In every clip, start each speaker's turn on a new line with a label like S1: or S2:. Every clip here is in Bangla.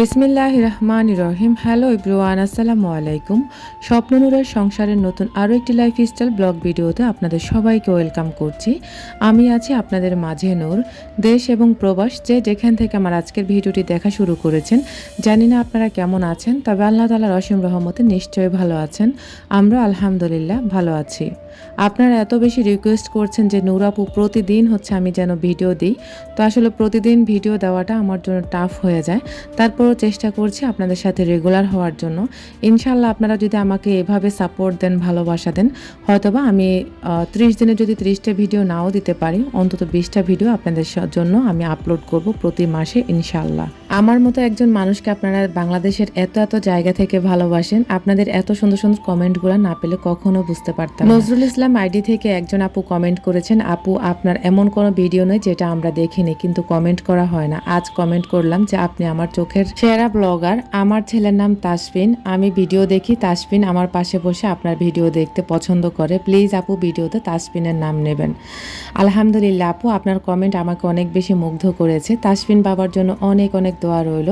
S1: বিসমিল্লাহ রহমান রহিম হ্যালো ইব্রুয়ান আসসালামু আলাইকুম স্বপ্ননুরের সংসারের নতুন আরও একটি লাইফ স্টাইল ব্লগ ভিডিওতে আপনাদের সবাইকে ওয়েলকাম করছি। আমি আছি আপনাদের মাঝে নূর। দেশ এবং প্রবাস যে যেখান থেকে আমার আজকের ভিডিওটি দেখা শুরু করেছেন, জানি না আপনারা কেমন আছেন, তবে আল্লাহ তালার অসীম রহমতে নিশ্চয়ই ভালো আছেন। আমরা আলহামদুলিল্লাহ ভালো আছি। আপনারা এত বেশি রিকোয়েস্ট করছেন যে নূরাপু প্রতিদিন হচ্ছে আমি যেন ভিডিও দিই। তো আসলে প্রতিদিন ভিডিও দেওয়াটা আমার জন্য টাফ হয়ে যায়। তারপরও চেষ্টা করছি আপনাদের সাথে রেগুলার হওয়ার জন্য। ইনশাল্লাহ আপনারা যদি আমাকে এভাবে সাপোর্ট দেন, ভালোবাসা দেন, হয়তোবা আমি ত্রিশ দিনে যদি ত্রিশটা ভিডিও নাও দিতে পারি, অন্তত বিশটা ভিডিও আপনাদের জন্য আমি আপলোড করব প্রতি মাসে ইনশাল্লাহ আমার মতো একজন মানুষকে আপনারা বাংলাদেশের এত এত জায়গা থেকে ভালোবাসেন, আপনাদের এত সুন্দর সুন্দর কমেন্টগুলো না পেলে কখনো বুঝতে পারতাম নজরুল ইসলাম আইডি থেকে একজন আপু কমেন্ট করেছেন, আপু, আপনার এমন কোনো ভিডিও নয় যেটা আমরা দেখিনি, কিন্তু কমেন্ট করা হয় না। আজ কমেন্ট করলাম যে আপনি আমার চোখের সেরা ব্লগার আমার ছেলের নাম তাসফিন, আমি ভিডিও দেখি, তাসফিন আমার পাশে বসে আপনার ভিডিও দেখতে পছন্দ করে। প্লিজ আপু ভিডিওতে তাসফিনের নাম নেবেন। আলহামদুলিল্লাহ আপু, আপনার কমেন্ট আমাকে অনেক বেশি মুগ্ধ করেছে। তাসফিন বাবার জন্য অনেক অনেক দোয়া রইল।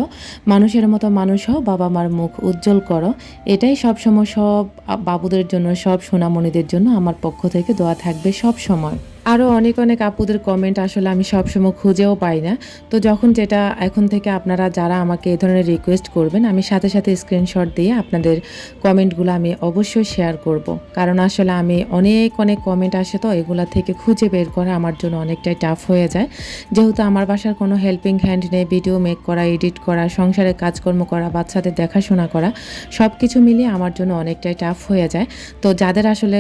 S1: মানুষের মতো মানুষ হও বাবা মার মুখ উজ্জ্বল করো। এটাই সবসময় সব বাবুদের জন্য, সব সোনামণিদের জন্য আমার পক্ষ থেকে দোয়া থাকবে সব সময়। আরও অনেক অনেক আপুদের কমেন্ট আসলে আমি সবসময় খুঁজেও পাই না। তো যখন যেটা এখন থেকে আপনারা যারা আমাকে এই ধরনের রিকোয়েস্ট করবেন, আমি সাথে সাথে স্ক্রিনশট দিয়ে আপনাদের কমেন্টগুলো আমি অবশ্যই শেয়ার করব। কারণ আসলে আমি অনেক অনেক কমেন্ট আসে তো, এগুলা থেকে খুঁজে বের করা আমার জন্য অনেকটাই টাফ হয়ে যায়। যেহেতু আমার বাসার কোনো হেল্পিং হ্যান্ড নেই ভিডিও মেক করা এডিট করা সংসারের কাজকর্ম করা, বাচ্চাদের দেখাশোনা করা সব কিছু মিলিয়ে আমার জন্য অনেকটাই টাফ হয়ে যায়। তো যাদের আসলে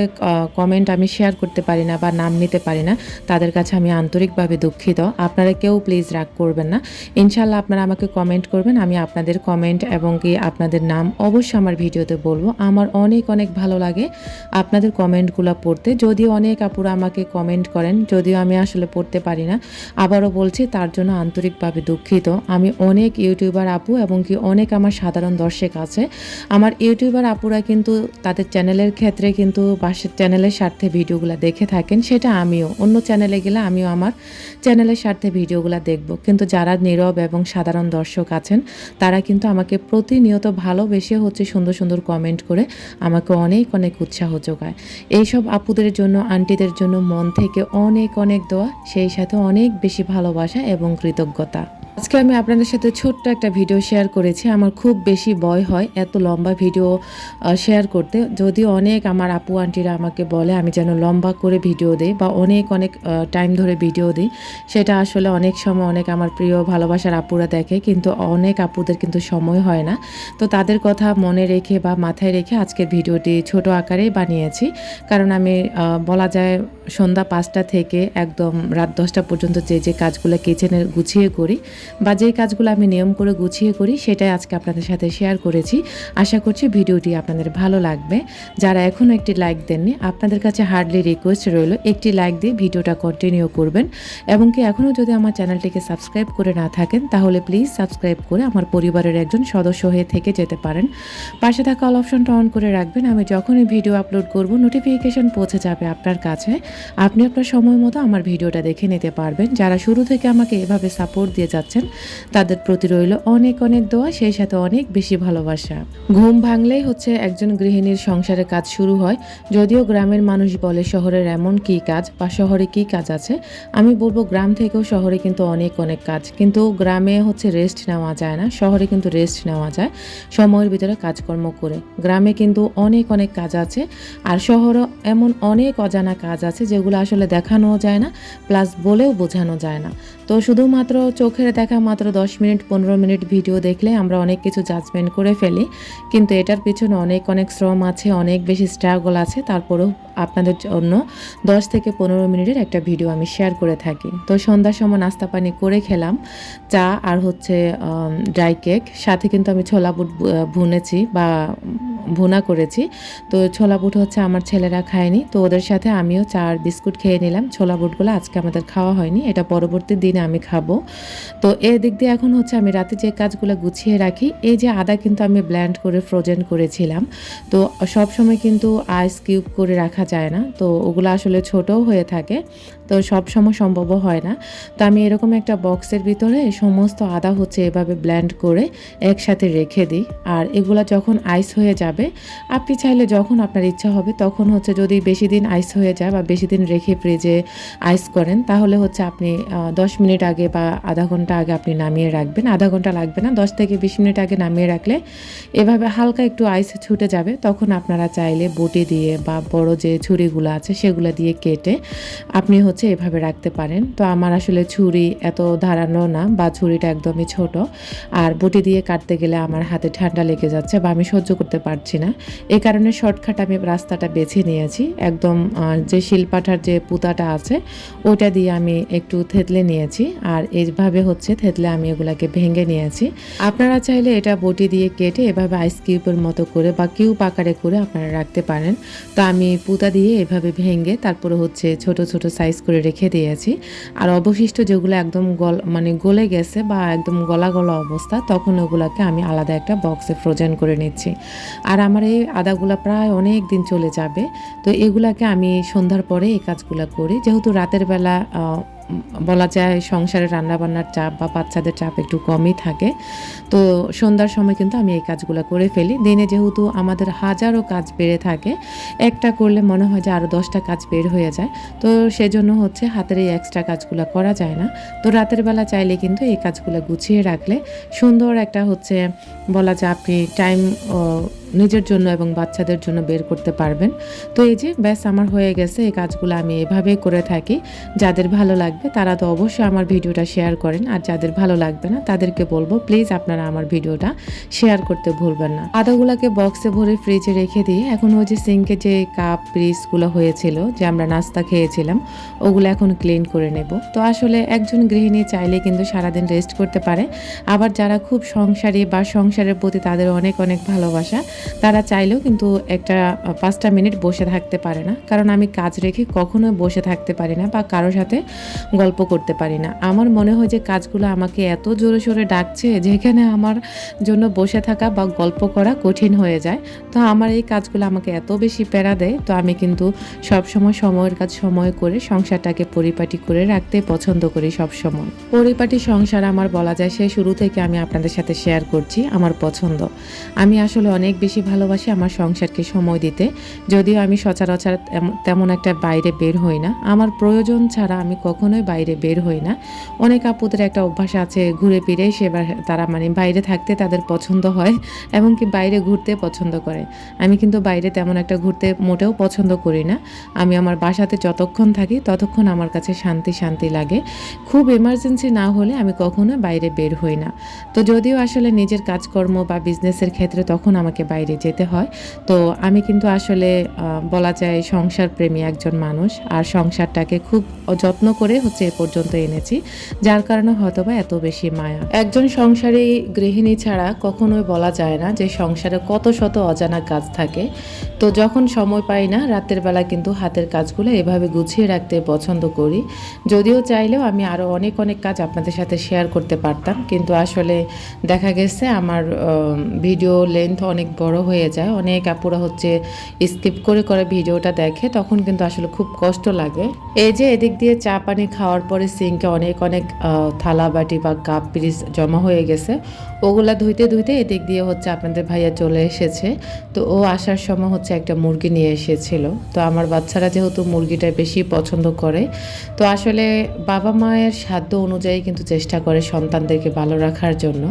S1: কমেন্ট আমি শেয়ার করতে পারি না বা নাম নিতে পারি না। তাদের কাছে আমি আন্তরিকভাবে দুঃখিত। আপনারা কেউ প্লিজ রাগ করবেন না। ইনশাল্লাহ আপনারা আমাকে কমেন্ট করবেন। আমি আপনাদের কমেন্ট এবং কি আপনাদের নাম অবশ্যই আমার ভিডিওতে বলব। আমার অনেক অনেক ভালো লাগে আপনাদের কমেন্টগুলো পড়তে। যদিও অনেক আপুরা আমাকে কমেন্ট করেন, যদিও আমি আসলে পড়তে পারি না। আবারও বলছি, তার জন্য আন্তরিকভাবে দুঃখিত। আমি অনেক ইউটিউবার আপু এবং কি অনেক আমার সাধারণ দর্শক আছে। আমার ইউটিউবার আপুরা কিন্তু তাদের চ্যানেলের ক্ষেত্রে কিন্তু বাসের চ্যানেলের স্বার্থে ভিডিওগুলো দেখে থাকেন, সেটা আমিও অন্য চ্যানেলে গেলে আমিও আমার চ্যানেলের স্বার্থে ভিডিওগুলো দেখব। কিন্তু যারা নীরব এবং সাধারণ দর্শক আছেন, তারা কিন্তু আমাকে প্রতিনিয়ত ভালোবেসে হচ্ছে সুন্দর সুন্দর কমেন্ট করে আমাকে অনেক অনেক উৎসাহ যোগায়। এইসব আপুদের জন্য, আন্টিদের জন্য মন থেকে অনেক অনেক দোয়া, সেই সাথে অনেক বেশি ভালোবাসা এবং কৃতজ্ঞতা। আজকে আমি আপনাদের সাথে ছোট্ট একটা ভিডিও শেয়ার করেছি। আমার খুব বেশি ভয় হয় এত লম্বা ভিডিও শেয়ার করতে। যদিও অনেক আমার আপু, আন্টিরা আমাকে বলে, আমি যেন লম্বা করে ভিডিও দিই বা অনেক অনেক টাইম ধরে ভিডিও দিই। সেটা আসলে অনেক সময় অনেক আমার প্রিয় ভালোবাসার আপুরা দেখে, কিন্তু অনেক আপুদের কিন্তু সময় হয় না। তো তাদের কথা মনে রেখে বা মাথায় রেখে আজকের ভিডিওটি ছোট আকারেই বানিয়েছি। কারণ আমি বলা যায় সন্ধ্যা পাঁচটা থেকে একদম রাত দশটা পর্যন্ত যে যে কাজগুলো কিচেনে গুছিয়ে করি বা যেই কাজগুলো আমি নিয়ম করে গুছিয়ে করি, সেটাই আজকে আপনাদের সাথে শেয়ার করেছি। আশা করছি ভিডিওটি আপনাদের ভালো লাগবে। যারা এখনও একটি লাইক দেননি, আপনাদের কাছে হার্ডলি রিকোয়েস্ট রইল একটি লাইক দিয়ে ভিডিওটা কন্টিনিউ করবেন। এবং কি এখনও যদি আমার চ্যানেলটিকে সাবস্ক্রাইব করে না থাকেন, তাহলে প্লিজ সাবস্ক্রাইব করে আমার পরিবারের একজন সদস্য হয়ে থেকে যেতে পারেন। পাশে থাকা অল অপশনটা অন করে রাখবেন। আমি যখনই ভিডিও আপলোড করব নোটিফিকেশন পৌঁছে যাবে আপনার কাছে। আপনি আপনার সময় মতো আমার ভিডিওটা দেখে নিতে পারবেন। যারা শুরু থেকে আমাকে এভাবে সাপোর্ট দিয়ে যাচ্ছেন তাদের প্রতি রইল অনেক অনেক দোয়া, সেই সাথে অনেক বেশি ভালোবাসা। ঘুম ভাঙলেই হচ্ছে একজন গৃহিণীর সংসারের কাজ শুরু হয়। যদিও গ্রামের মানুষ বলে শহরের এমন কি কাজ বা শহরে কি কাজ আছে, আমি বলব গ্রাম থেকেও শহরে কিন্তু অনেক অনেক কাজ। কিন্তু গ্রামে হচ্ছে রেস্ট নেওয়া যায় না, শহরে কিন্তু রেস্ট নেওয়া যায় সময়ের ভিতরে কাজকর্ম করে। গ্রামে কিন্তু অনেক অনেক কাজ আছে, আর শহরে এমন অনেক অজানা কাজ আছে যেগুলো আসলে দেখানো যায় না প্লাস বলেও বোঝানো যায় না। তো শুধুমাত্র চোখের দেখা মাত্র দশ মিনিট, পনেরো মিনিট ভিডিও দেখলে আমরা অনেক কিছু জাজমেন্ট করে ফেলি। কিন্তু এটার পিছনে অনেক অনেক শ্রম আছে, অনেক বেশি স্ট্রাগল আছে। তারপরেও আপনাদের জন্য দশ থেকে পনেরো মিনিটের একটা ভিডিও আমি শেয়ার করে থাকি। তো সন্ধ্যার সময় নাস্তা পানি করে খেলাম। চা আর হচ্ছে ড্রাই কেক সাথে কিন্তু আমি ছোলা বুট ভুনেছি বা ভুনা করেছি। তো ছোলা বুট হচ্ছে আমার ছেলেরা খায়নি। তো ওদের সাথে আমিও চা আর বিস্কুট খেয়ে নিলাম। ছোলা বুটগুলো আজকে আমাদের খাওয়া হয়নি। এটা পরবর্তী দিনে আমি খাব। তো এদিক দিয়ে এখন হচ্ছে আমি রাতে যে কাজগুলো গুছিয়ে রাখি, এই যে আদা কিন্তু আমি ব্ল্যান্ড করে ফ্রোজেন করেছিলাম। তো সব সময় কিন্তু আইস কিউব করে রাখা যায় না। তো ওগুলো আসলে ছোটও হয়ে থাকে। তো সব সময় সম্ভব হয় না। তো আমি এরকম একটা বক্সের ভিতরে সমস্ত আদা হচ্ছে এভাবে ব্ল্যান্ড করে একসাথে রেখে দিই। আর এগুলো যখন আইস হয়ে যাবে, আপনি চাইলে যখন আপনার ইচ্ছা হবে তখন হচ্ছে যদি বেশি দিন আইস হয়ে যায় বা বেশি দিন রেখে ফ্রিজে আইস করেন, তাহলে হচ্ছে আপনি দশ মিনিট আগে বা আধা ঘণ্টা আগে আপনি নামিয়ে রাখবেন। আধা ঘণ্টা লাগবে না, দশ থেকে বিশ মিনিট আগে নামিয়ে রাখলে এভাবে হালকা একটু আইস ছুটে যাবে। তখন আপনারা চাইলে বটি দিয়ে বা বড় যে ছুরিগুলো আছে সেগুলো দিয়ে কেটে আপনি হচ্ছে এভাবে রাখতে পারেন। তো আমার আসলে ছুরি এত ধারানো না বা ছুরিটা একদমই ছোট। আর বটি দিয়ে কাটতে গেলে আমার হাতে ঠান্ডা লেগে যাচ্ছে বা আমি সহ্য করতে পারছি না। এই কারণে শর্টকাট আমি রাস্তাটা বেছে নিয়েছি। একদম যে শিলপাঠার যে পুতাটা আছে ওটা দিয়ে আমি একটু থেতলে নিয়েছি। আর এইভাবে হচ্ছে থেতলে আমি এগুলাকে ভেঙে নিয়েছি। আপনারা চাইলে এটা বটি দিয়ে কেটে এভাবে আইস কিউবের মতো করে বা কিউব আকারে করে আপনারা রাখতে পারেন। তো আমি পুতা দিয়ে এভাবে ভেঙে তারপরে হচ্ছে ছোট ছোট সাইজ করে রেখে দিয়েছি। আর অবশিষ্ট যেগুলো একদম গল মানে গলে গেছে বা একদম গলা গলা অবস্থা, তখন ওগুলোকে আমি আলাদা একটা বক্সে ফ্রোজেন করে নিচ্ছি। আর আমার এই আদাগুলো প্রায় অনেক দিন চলে যাবে। তো এগুলাকে আমি সন্ধ্যার পরে এই কাজগুলো করি। যেহেতু রাতের বেলা বলা যায় সংসারে রান্নাবান্নার চাপ বা বাচ্চাদের চাপ একটু কমই থাকে। তো সন্ধ্যার সময় কিন্তু আমি এই কাজগুলো করে ফেলি। দিনে যেহেতু আমাদের হাজারো কাজ বেড়ে থাকে, একটা করলে মনে হয় যে আরও দশটা কাজ বের হয়ে যায়। তো সেজন্য হচ্ছে হাতের এই এক্সট্রা কাজগুলো করা যায় না। তো রাতের বেলা চাইলে কিন্তু এই কাজগুলো গুছিয়ে রাখলে সুন্দর একটা হচ্ছে বলা যায় আপনি টাইম নিজের জন্য এবং বাচ্চাদের জন্য বের করতে পারবেন। তো এই যে, ব্যাস আমার হয়ে গেছে, এই কাজগুলো আমি এভাবেই করে থাকি। যাদের ভালো লাগবে তারা তো অবশ্যই আমার ভিডিওটা শেয়ার করেন। আর যাদের ভালো লাগবে না, তাদেরকে বলব, প্লিজ আপনারা আমার ভিডিওটা শেয়ার করতে ভুলবেন না। আদাগুলোকে বক্সে ভরে ফ্রিজে রেখে দিয়ে এখন ওই যে সিঙ্কে যে কাপ ব্রিজগুলো হয়েছিল, যে আমরা নাস্তা খেয়েছিলাম, ওগুলো এখন ক্লিন করে নেব। তো আসলে একজন গৃহিণী চাইলে কিন্তু সারাদিন রেস্ট করতে পারে। আবার যারা খুব সংসারী বা সংসারের প্রতি তাদের অনেক অনেক ভালোবাসা তারা চাইলেও কিন্তু একটা পাঁচটা মিনিট বসে থাকতে পারে না। কারণ আমি কাজ রেখে কখনো বসে থাকতে পারি না বা কারোর সাথে গল্প করতে পারি না। আমার মনে হয় যে কাজগুলো আমাকে এত জোরে সোরে ডাকছে যেখানে আমার জন্য বসে থাকা বা গল্প করা কঠিন হয়ে যায়। তো আমার এই কাজগুলো আমাকে এত বেশি প্যারা দেয়, তো আমি কিন্তু সব সময় সময়ের কাজ সময় করে সংসারটাকে পরিপাটি করে রাখতে পছন্দ করি সব সময় পরিপাটি সংসার আমার বলা যায়, সে শুরু থেকে আমি আপনাদের সাথে শেয়ার করছি, আমার পছন্দ। আমি আসলে অনেক বেশি বেশি ভালোবাসি আমার সংসারকে সময় দিতে। যদিও আমি সচরাচর তেমন একটা বাইরে বের হই না। আমার প্রয়োজন ছাড়া আমি কখনোই বাইরে বের হই না। অনেক আপুদের একটা অভ্যাস আছে, ঘুরে ফিরে সে তারা মানে বাইরে থাকতে তাদের পছন্দ হয়, এমনকি বাইরে ঘুরতে পছন্দ করে। আমি কিন্তু বাইরে তেমন একটা ঘুরতে মোটেও পছন্দ করি না। আমি আমার বাসাতে যতক্ষণ থাকি ততক্ষণ আমার কাছে শান্তি শান্তি লাগে। খুব এমার্জেন্সি না হলে আমি কখনো বাইরে বের হই না। তো যদিও আসলে নিজের কাজকর্ম বা বিজনেসের ক্ষেত্রে তখন আমাকে বাইরে বাইরে যেতে হয়। তো আমি কিন্তু আসলে বলা যায় সংসার প্রেমী একজন মানুষ। আর সংসারটাকে খুব যত্ন করে হচ্ছে এ পর্যন্ত এনেছি। যার কারণে হয়তো বা এত বেশি মায়া। একজন সংসারী গৃহিণী ছাড়া কখনোই বলা যায় না যে সংসারে কত শত অজানা কাজ থাকে। তো যখন সময় পাই না, রাতের বেলা কিন্তু হাতের কাজগুলো এভাবে গুছিয়ে রাখতে পছন্দ করি। যদিও চাইলেও আমি আরও অনেক অনেক কাজ আপনাদের সাথে শেয়ার করতে পারতাম। কিন্তু আসলে দেখা গেছে আমার ভিডিও লেন্থ অনেক বড় হয়ে যায়। অনেক আপুরা হচ্ছে স্কিপ করে করে ভিডিওটা দেখে, তখন কিন্তু আসলে খুব কষ্ট লাগে। এই যে এদিক দিয়ে চা পানি খাওয়ার পরে সিঙ্কে অনেক অনেক থালা বাটি বা কাপ পিরিস জমা হয়ে গেছে। ওগুলা ধুইতে ধুইতে এদিক দিয়ে হচ্ছে আপনাদের ভাইয়া চলে এসেছে। তো ও আসার সময় হচ্ছে একটা মুরগি নিয়ে এসেছিল। তো আমার বাচ্চারা যেহেতু মুরগিটা বেশি পছন্দ করে, তো আসলে বাবা মায়ের সাধ্য অনুযায়ী কিন্তু চেষ্টা করে সন্তানদেরকে ভালো রাখার জন্য।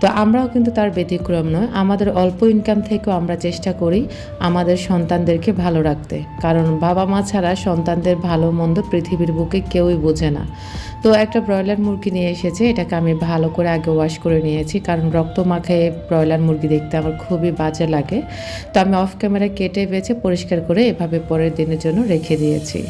S1: তো আমরাও কিন্তু তার ব্যতিক্রম নয়, আমাদের অল্প ইনকাম থেকেও আমরা চেষ্টা করি আমাদের সন্তানদেরকে ভালো রাখতে। কারণ বাবা মা ছাড়া সন্তানদের ভালো মন্দ পৃথিবীর বুকে কেউই বোঝে না। তো একটা ব্রয়লার মুরগি নিয়ে এসেছে, এটাকে আমি ভালো করে আগে ওয়াশ করে নিয়েছি। কারণ রক্ত মাখায় ব্রয়লার মুরগি দেখতে আমার খুবই বাজে লাগে। তো আমি অফ ক্যামেরা কেটে বেছে পরিষ্কার করে এভাবে পরের দিনের জন্য রেখে দিয়েছি।